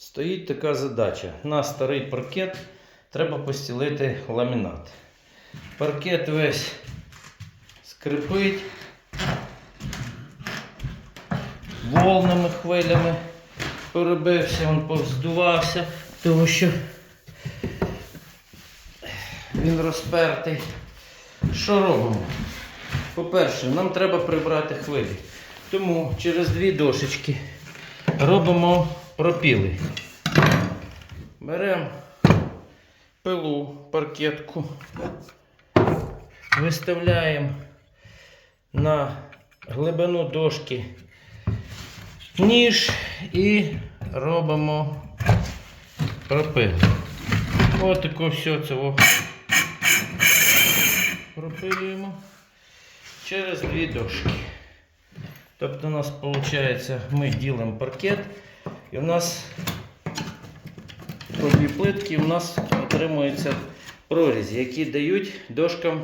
Стоїть така задача. На старий паркет треба постілити ламінат. Паркет весь скрипить волнами, хвилями перебився, він повздувався, тому що він розпертий. Що робимо? По-перше, нам треба прибрати хвилі. Тому через дві дошечки робимо пропіли. Беремо пилу, паркетку, виставляємо на глибину дошки ніж і робимо пропил. Ось таке все цього пропилюємо через дві дошки. Тобто у нас виходить, ми ділимо паркет і у нас по плитки у нас отримуються прорізі, які дають дошкам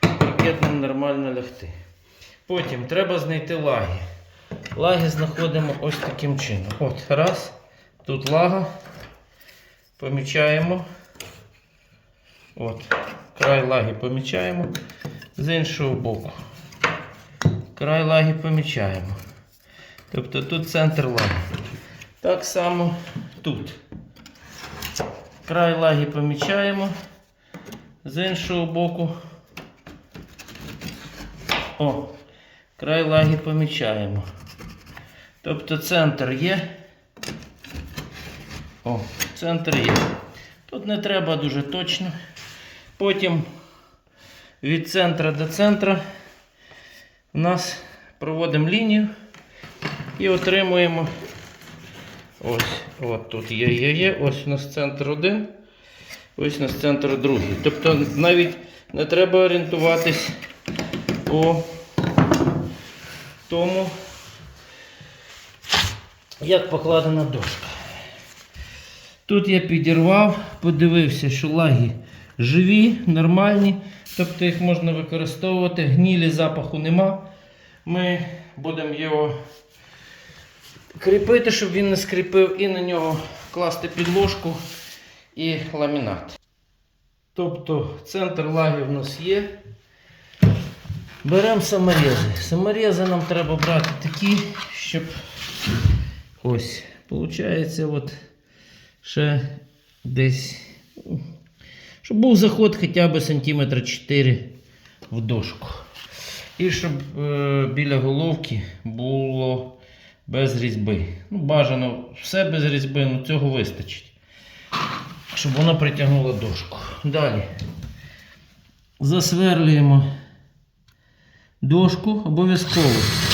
паркетним нормально лягти. Потім треба знайти лаги. Лаги знаходимо ось таким чином. От, раз, тут лага, помічаємо. От, край лаги помічаємо з іншого боку. Край лаги помічаємо. Тобто тут центр лаги. Так само тут. Край лаги помічаємо з іншого боку. О, край лаги помічаємо. Тобто центр є. О, центр є. Тут не треба дуже точно. Потім від центра до центра у нас проводимо лінію і отримуємо ось, от тут є, є, є. Ось у нас центр один, ось у нас центр другий. Тобто навіть не треба орієнтуватись по тому, як покладена дошка. Тут я підірвав, подивився, що лаги живі, нормальні, тобто їх можна використовувати, гнілі запаху нема. Ми будемо його кріпити, щоб він не скріпив, і на нього класти підложку і ламінат. Тобто центр лаги в нас є. Беремо саморези. Саморези нам треба брати такі, щоб ось, виходить, от ще десь, щоб був заход хоча б сантиметра 4 в дошку. І щоб е, біля головки було без різьби. Ну, бажано все без різьби, ну цього вистачить. Щоб вона притягнула дошку. Далі засверлюємо дошку обов'язково.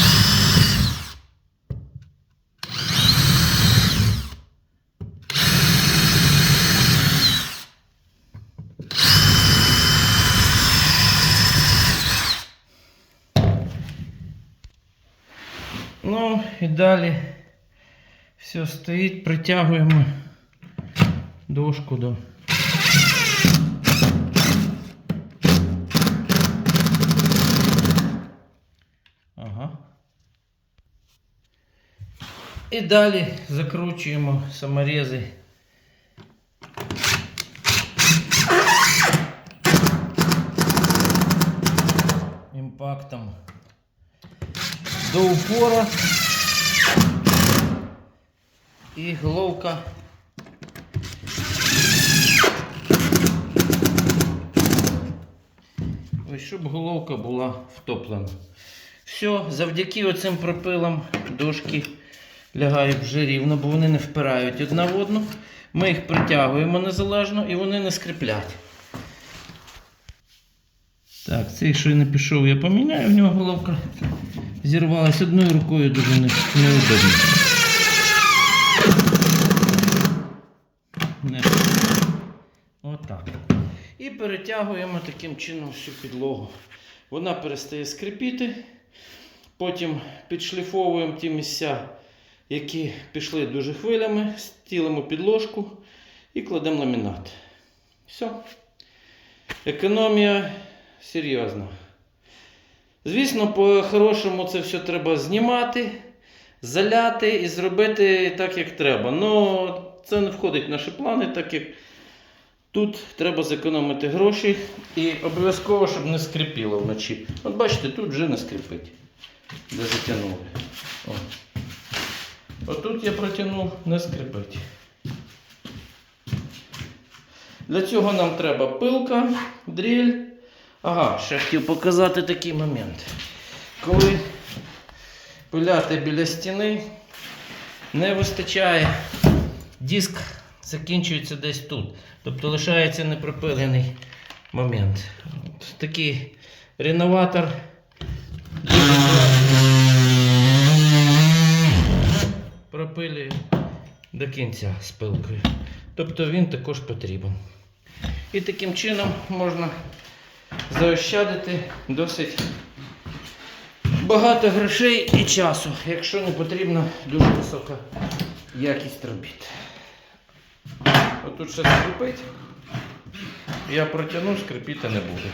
Ну і далі все стоїть, притягуємо дошку до. Ага. І далі закручуємо саморези. Імпактом До упора. І головка. Ось щоб головка була втоплена. Все, завдяки оцим пропилам дошки лягають вже рівно, бо вони не впирають одна в одну. Ми їх притягуємо незалежно і вони не скріплять. Так, цей, що не пішов, я поміняю, в нього головка зірвалась одною рукою дуже не- неудобно. Не. Отак. І перетягуємо таким чином всю підлогу. Вона перестає скрипіти. Потім підшліфовуємо ті місця, які пішли дуже хвилями, стілимо підложку і кладемо ламінат. Все. Економія серйозна. Звісно, по-хорошому це все треба знімати, заляти і зробити так, як треба. Ну, це не входить в наші плани, так як тут треба зекономити гроші і обов'язково, щоб не скрипіло вночі. От бачите, тут вже не скрипить, де затягнули. Отут я протягнув, не скрипить. Для цього нам треба пилка, дріль. Ага, ще хотів показати такий момент. Коли пиляти біля стіни, не вистачає, диск закінчується десь тут. Тобто лишається непропилений момент. От такий реноватор. Пропилює до кінця з пилкою. Тобто він також потрібен. І таким чином можна заощадити досить багато грошей і часу, якщо не потрібна дуже висока якість робіт. Отут ще скрипить. Я протягну, скрипіти не буде.